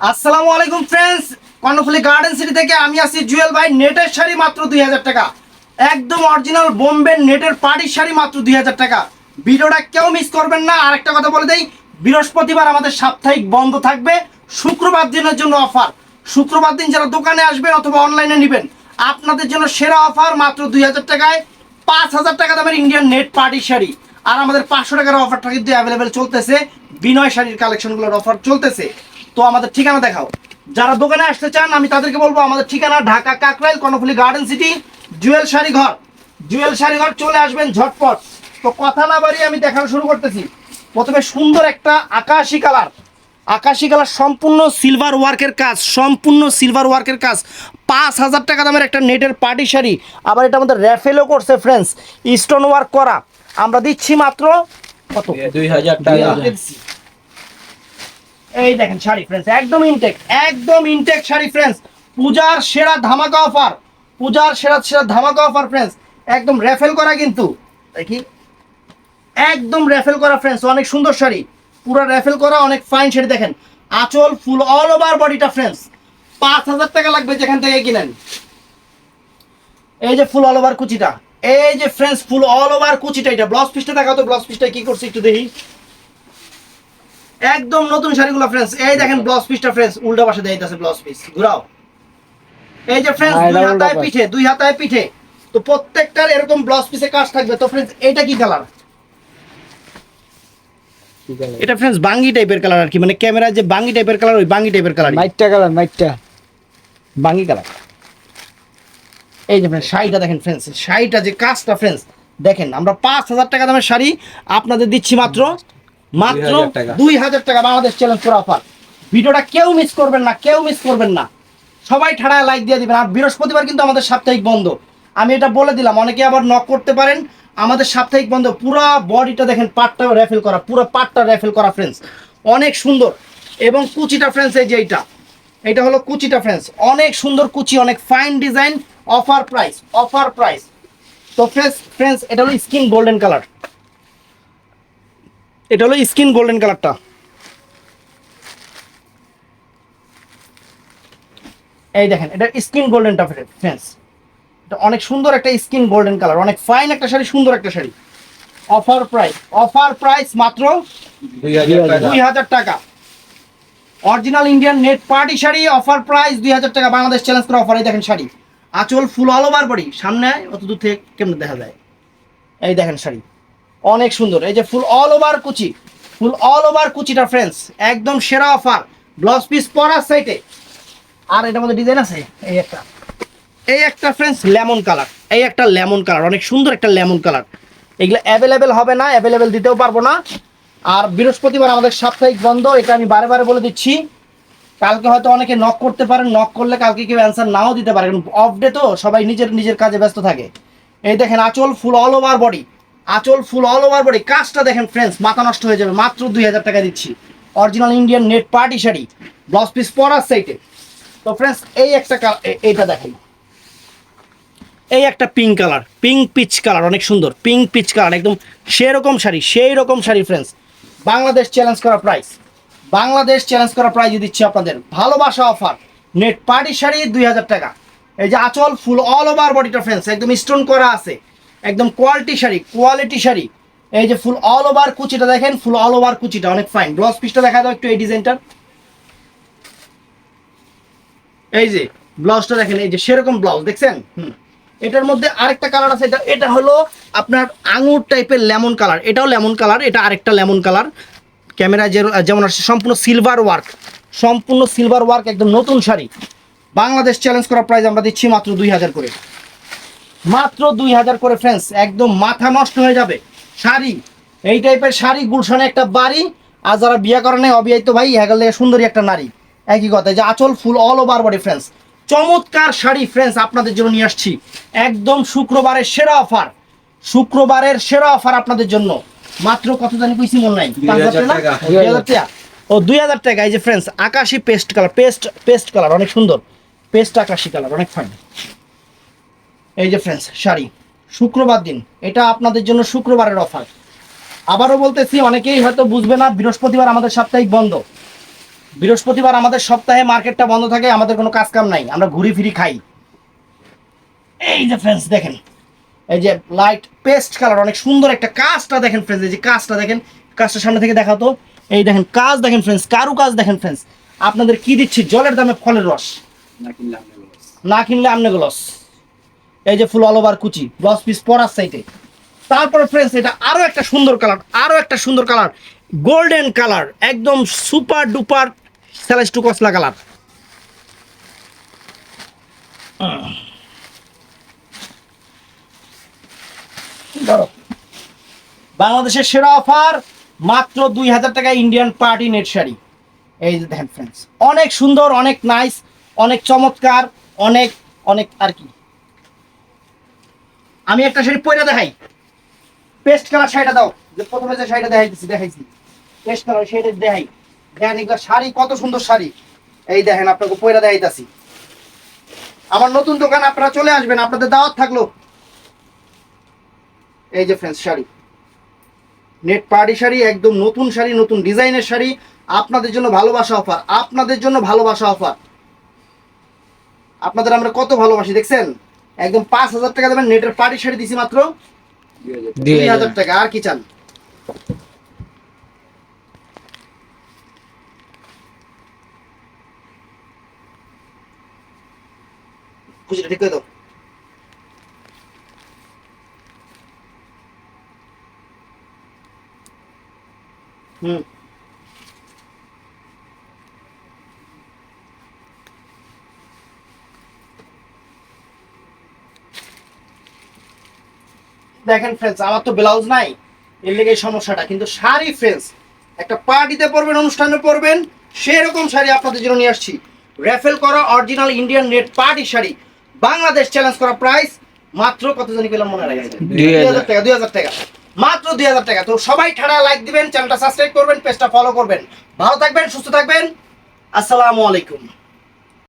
আসসালামু আলাইকুম friends Karnaphuli garden city থেকে আমি আছি জুয়েল ভাই, নেটের শাড়ি মাত্র দুই হাজার টাকা। একদম অরিজিনাল বোম্বে নেটের পার্টির শাড়ি মাত্র দুই হাজার টাকা। ভিডিওটা কেউ মিস করবেন না। আরেকটা কথা বলে দেই, বৃহস্পতিবার আমাদের সাপ্তাহিক বন্ধ থাকবে। শুক্রবার দিনের জন্য অফার শুক্রবার দিন যারা দোকানে আসবেন অথবা অনলাইনে নেবেন, আপনাদের জন্য সেরা অফার মাত্র দুই হাজার টাকায় পাঁচ হাজার টাকা দামের ইন্ডিয়ান নেট পার্টি শাড়ি। আর আমাদের পাঁচশো টাকার অফারটা কিন্তু অ্যাভেলেবেল চলতেছে। বিনয় শাড়ির কালেকশনগুলোর অফার চলতেছে। তো আমাদের ঠিকানা দেখাও। যারা দোকানে আসতে চান আমি তাদেরকে বলব আমাদের ঠিকানা Dhaka Kakrail Karnaphuli garden city Jewel sari ঘর। জুয়েল শাড়ি ঘর চলে আসবেন ঝটপট। তো কথা না বাড়িয়ে আমি দেখানো শুরু করতেছি। প্রথমে সুন্দর একটা আকাশি কালার। আকাশি কালার সম্পূর্ণ সিলভার ওয়ার্কের কাজ সম্পূর্ণ সিলভার ওয়ার্কের কাজ। পাঁচ হাজার টাকা দামের একটা নেটের পার্টি শাড়ি। আবার এটা আমাদের র্যাফেলও করছে ফ্রেন্ডস স্টোন ওয়ার্ক করা। আমরা দিচ্ছি মাত্র কত? দুই হাজার টাকা। এই দেখেন শাড়ি ফ্রেন্ডস একদম ইনটেক একদম ইনটেক শাড়ি ফ্রেন্ডস পূজার সেরা ধামাকা অফার পূজার সেরা সেরা ধামাকা অফার ফ্রেন্ডস একদম রেফেল করা কিন্তু, দেখি। একদম র্যাফেল করা ফ্রেন্ডস অনেক সুন্দর শাড়ি। পুরো রেফেল করা, অনেক ফাইন শাড়ি, দেখেন। আঁচল ফুল অল ওভার বডিটা ফ্রেন্ডস পাঁচ হাজার টাকা লাগবে যেখান থেকে কিনেন। এই যে ফুল অল ওভার কুচিটা, এই যে ফ্রেন্ডস ফুল অল ওভার কুচিটা, এটা ব্লাউজ পিসটা দেখাও তো ব্লাউজ পিসটা কি করছে একটু দেখি। একদম নতুন শাড়িগুলো ফ্রেন্ডস এই দেখেন ব্লাউজ পিসটা ফ্রেন্ডস উল্টা পাশে দেয় আছে ব্লাউজ পিস ঘুরাও। এই যে ফ্রেন্ডস দুই হাতায়। পিঠে দুই হাতায় পিঠে। তো প্রত্যেকটার এরকম ব্লাউজ পিসে কাজ থাকবে। তো ফ্রেন্ডস এটা কি কালার এটা ফ্রেন্ডস বাঙ্গি টাইপের কালার আর কি। মানে ক্যামেরায় যে বাঙ্গি টাইপের কালার ওই বাঙ্গি টাইপের কালার মাইটটা কালার মাইটটা। বাঙ্গি কালার এই যে শাড়িটা দেখেন ফ্রেন্ডস শাড়িটা যে কাজটা ফ্রেন্ডস দেখেন আমরা পাঁচ হাজার টাকা দামের শাড়ি আপনাদের দিচ্ছি মাত্র। মাত্র দুই হাজার টাকা। বাংলাদেশ চ্যালেঞ্জ করা অফার ভিডিওটা কেউ মিস করবেন না কেউ মিস করবেন না। সবাই ঠাড়ায় লাইক দিয়ে দিবেন। আর বৃহস্পতিবার কিন্তু আমাদের সাপ্তাহিক বন্ধ। আমি এটা বলে দিলাম অনেকে আবার নক করতে পারেন। আমাদের সাপ্তাহিক বন্ধ পুরো বডিটা দেখেন পাটটা র্যাফেল করা পুরো পাটটা র্যাফেল করা ফ্রেন্ডস অনেক সুন্দর। এবং কুচিটা ফ্রেন্ডস এই যে এইটা। এটা হলো কুচিটা ফ্রেন্ডস অনেক সুন্দর কুচি অনেক fine design offer price offer price তো ফ্রেন্ডস ফ্রেন্ডস এটা হলো স্কিন গোল্ডেন কালার এটা হলো স্কিন গোল্ডেন কালারটা। এই দেখেন এটা স্কিন গোল্ডেনটা ফ্রেন্ডস এটা অনেক সুন্দর একটা স্কিন গোল্ডেন কালার অনেক ফাইন একটা শাড়ি সুন্দর একটা sari. Offer price offer price মাত্র দুই হাজার টাকা। Original Indian net party sari offer price দুই হাজার টাকা। বাংলাদেশ চ্যালেঞ্জ করে অফার এই দেখেন শাড়ি। আঁচল ফুল অল ওভার বডি সামনে অত দূর থেকে কেমন দেখা যায়? এই দেখেন শাড়ি। অনেক সুন্দর। এই যে ফুল অল ওভার কুচি ফুল অল ওভার কুচিটা ফ্রেন্ডস একদম সেরা অফার ব্লাউজ পিস পরার সাইটে আর এটার মধ্যে ডিজাইন আছে? এই একটা। এই একটা ফ্রেন্ডস লেমন কালার এই একটা লেমন কালার অনেক সুন্দর একটা লেমন কালার এগুলো অ্যাভেলেবেল হবে না অ্যাভেলেবেল দিতেও পারব না। আর বৃহস্পতিবার আমাদের সাপ্তাহিক বন্ধ, এটা আমি বারে বারে বলে দিচ্ছি। কালকে হয়তো অনেকে নক করতে পারেন নক করলে কালকে কেউ অ্যান্সার নাও দিতে পারে। কারণ অফ ডে তো সবাই নিজের নিজের কাজে ব্যস্ত থাকে। এই দেখেন আঁচল ফুল অল ওভার বডি আঁচল ফুল অল ওভার বডি কাজটা দেখেন ফ্রেন্ডস মাথা নষ্ট হয়ে যাবে। মাত্র দুই হাজার টাকা দিচ্ছি। Original Indian net party sari. Blouse piece পরার সাইটে তো ফ্রেন্ডস এই একটা এইটা দেখেন। এই একটা pink colour pink peach colour অনেক সুন্দর। পিঙ্ক পিচ কালার একদম সেরকম শাড়ি, সেই রকম শাড়ি ফ্রেন্ডস বাংলাদেশ চ্যালেঞ্জ করা প্রাইস বাংলাদেশ চ্যালেঞ্জ করা প্রাইস দিচ্ছি আপনাদের। ভালোবাসা অফার নেট পার্টি শাড়ি দুই হাজার টাকা। এই যে আঁচল ফুল অল ওভার বডিটা ফ্রেন্ডস একদম স্টোন করা আছে। একদম কোয়ালিটি শাড়ি কোয়ালিটি শাড়ি। এই যে ফুল অল ওভার কুচিটা দেখেন ফুল অল ওভার কুচিটা, অনেক ফাইন ব্লাউজ পিসটা দেখা দাও একটু এই ডিজাইনটার এই যে ব্লাউজটা দেখেন, এই যে সেরকম ব্লাউজ দেখছেন? হুম। এটার মধ্যে আরেকটা কালার আছে, এটা এটা হলো আপনার আঙুর টাইপের লেমন কালার এটাও লেমন কালার এটা আরেকটা লেমন কালার ক্যামেরা যেমন আসছে, সম্পূর্ণ সিলভার ওয়ার্ক সম্পূর্ণ সিলভার ওয়ার্ক একদম নতুন শাড়ি। বাংলাদেশ চ্যালেঞ্জ করা প্রাইস আমরা দিচ্ছি মাত্র দুই হাজার করে। মাত্র দুই হাজার করে ফ্রেন্ডস একদম মাথা নষ্ট হয়ে যাবে। শাড়ি এই টাইপের শাড়ি গুলশানে একটা বাড়ি আর যারা বিয়ে করে নেয় অবিবাহিত ভাই হ্যাগেল সুন্দরী একটা নারী। একই কথা যে আঁচল full all over body friends চমৎকার শাড়ি ফ্রেন্ডস আপনাদের জন্য নিয়ে আসছি। একদম শুক্রবারের সেরা অফার শুক্রবারের সেরা অফার আপনাদের জন্য। মাত্র কত জানি কইছি মনে নাই? ও দুই হাজার টাকা এই যে ফ্রেন্ডস আকাশি paste colour paste paste colour অনেক সুন্দর। পেস্ট আকাশি কালার অনেক ফাইন এই যে ফ্রেন্ডস শাড়ি। শুক্রবার দিন এটা আপনাদের জন্য শুক্রবারের অফার আবারও বলতেছি অনেকেই হয়তো বুঝবে না বৃহস্পতিবার আমাদের সাপ্তাহিক বন্ধ। বৃহস্পতিবার আমাদের সপ্তাহে মার্কেটটা বন্ধ থাকে আমাদের কোনো কাজ কাম নাই আমরা ঘুরি ফিরি খাই। এই যে ফ্রেন্ডস দেখেন এই যে লাইট পেস্ট কালার অনেক সুন্দর একটা কাজটা দেখেন ফ্রেন্ডস এই যে কাজটা দেখেন কাজটা সামনে থেকে দেখাতো এই দেখেন কাজ দেখেন ফ্রেন্ডস কারু কাজ দেখেন ফ্রেন্ডস আপনাদের কি দিচ্ছি? জলের দামে ফলের রস। না কিনলে আমনে গ্লস। এই যে ফুল অল ওভার কুচি ব্লাউজ পিস পরার সাইডে তারপর ফ্রেন্ডস এটা আরও একটা সুন্দর কালার আরও একটা সুন্দর কালার গোল্ডেন কালার একদম সুপার ডুপার স্যালেস্টু কসলা কালার বাংলাদেশের সেরা অফার মাত্র দুই হাজার টাকা ইন্ডিয়ান পার্টি নেট শাড়ি। এই যে দেখেন ফ্রেন্ডস অনেক সুন্দর, অনেক নাইস অনেক চমৎকার, অনেক অনেক আর কি। আমি একটা শাড়ি পয়লা দেখাই। পেস্ট কালার শাড়িটা দাও। যে প্রথমে যে শাড়িটা দেখাইতেছি, দেখাইছি। পেস্ট কালার শাড়িটা দেখাই। দেখেন এগুলো শাড়ি, কত সুন্দর শাড়ি। এই দেখেন আপনাকে পয়লা দেখাইতাছি। আমার নতুন দোকান আপনারা চলে আসবেন, আপনাদের দাওয়াত থাকল। এই যে friends sari. Net party sari, একদম নতুন শাড়ি, নতুন ডিজাইনের শাড়ি। আপনাদের জন্য ভালোবাসা অফার আপনাদের জন্য ভালোবাসা অফার আপনাদের আমরা কত ভালোবাসি, দেখছেন? একদম পাঁচ হাজার টাকা দেবেন নেটের পার্টি শাড়ি দিছি মাত্র। দুই হাজার টাকা আর কি চান? খুশিটা ঠিক করে দাও। হুম। দেখেন ফ্রেন্ডস আমার তো ব্লাউজ নাই এর লেগে সমস্যাটা। কিন্তু শাড়ি ফ্রেন্ডস একটা পার্টিতে পরবেন অনুষ্ঠানে পরবেন সেরকম শাড়ি আপনাদের জন্য নিয়ে আসছি। র্যাফেল করা original Indian net party sari. Bangladesh challenge করা প্রাইস মাত্র কত জানি পেলাম মনে রাখা দুই হাজার। দুই হাজার টাকা দুই হাজার টাকা। মাত্র দুই হাজার টাকা। তো সবাই ঠাড়া লাইক দিবেন চ্যানেলটা সাবস্ক্রাইব করবেন পেজটা ফলো করবেন। ভালো থাকবেন সুস্থ থাকবেন। আসসালামু আলাইকুম।